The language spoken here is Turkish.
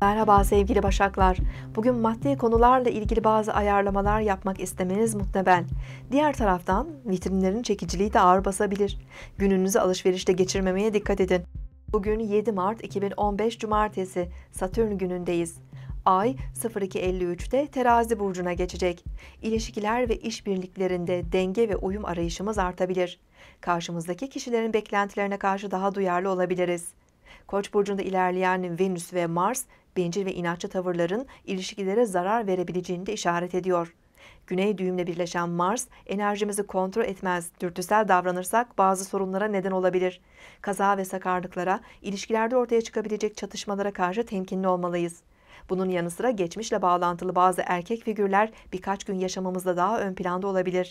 Merhaba sevgili Başaklar. Bugün maddi konularla ilgili bazı ayarlamalar yapmak istemeniz muhtemel. Diğer taraftan vitrinlerin çekiciliği de ağır basabilir. Gününüzü alışverişte geçirmemeye dikkat edin. Bugün 7 Mart 2015 Cumartesi, Satürn günündeyiz. Ay 02.53'te terazi burcuna geçecek. İlişkiler ve işbirliklerinde denge ve uyum arayışımız artabilir. Karşımızdaki kişilerin beklentilerine karşı daha duyarlı olabiliriz. Koç burcunda ilerleyen Venüs ve Mars, bencil ve inatçı tavırların ilişkilere zarar verebileceğini de işaret ediyor. Güney düğümle birleşen Mars, enerjimizi kontrol etmez, dürtüsel davranırsak bazı sorunlara neden olabilir. Kaza ve sakarlıklara, ilişkilerde ortaya çıkabilecek çatışmalara karşı temkinli olmalıyız. Bunun yanı sıra geçmişle bağlantılı bazı erkek figürler birkaç gün yaşamamızda daha ön planda olabilir.